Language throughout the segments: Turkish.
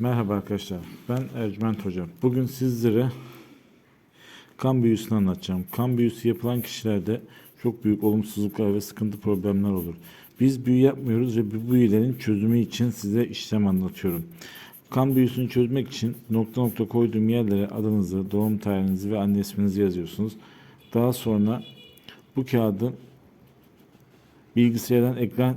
Merhaba arkadaşlar. Ben Ercüment Hocam. Bugün sizlere kan büyüsünü anlatacağım. Kan büyüsü yapılan kişilerde çok büyük olumsuzluklar ve sıkıntı problemler olur. Biz büyü yapmıyoruz ve bu büyülerin çözümü için size işlem anlatıyorum. Kan büyüsünü çözmek için nokta nokta koyduğum yerlere adınızı, doğum tarihinizi ve anne isminizi yazıyorsunuz. Daha sonra bu kağıdı bilgisayardan ekran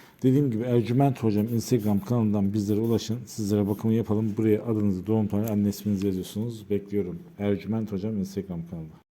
Dediğim gibi Ercüment Hocam Instagram kanalından bizlere ulaşın. Sizlere bakımı yapalım. Buraya adınızı, doğum tarihi, anne yazıyorsunuz. Bekliyorum. Ercüment Hocam Instagram kanalı.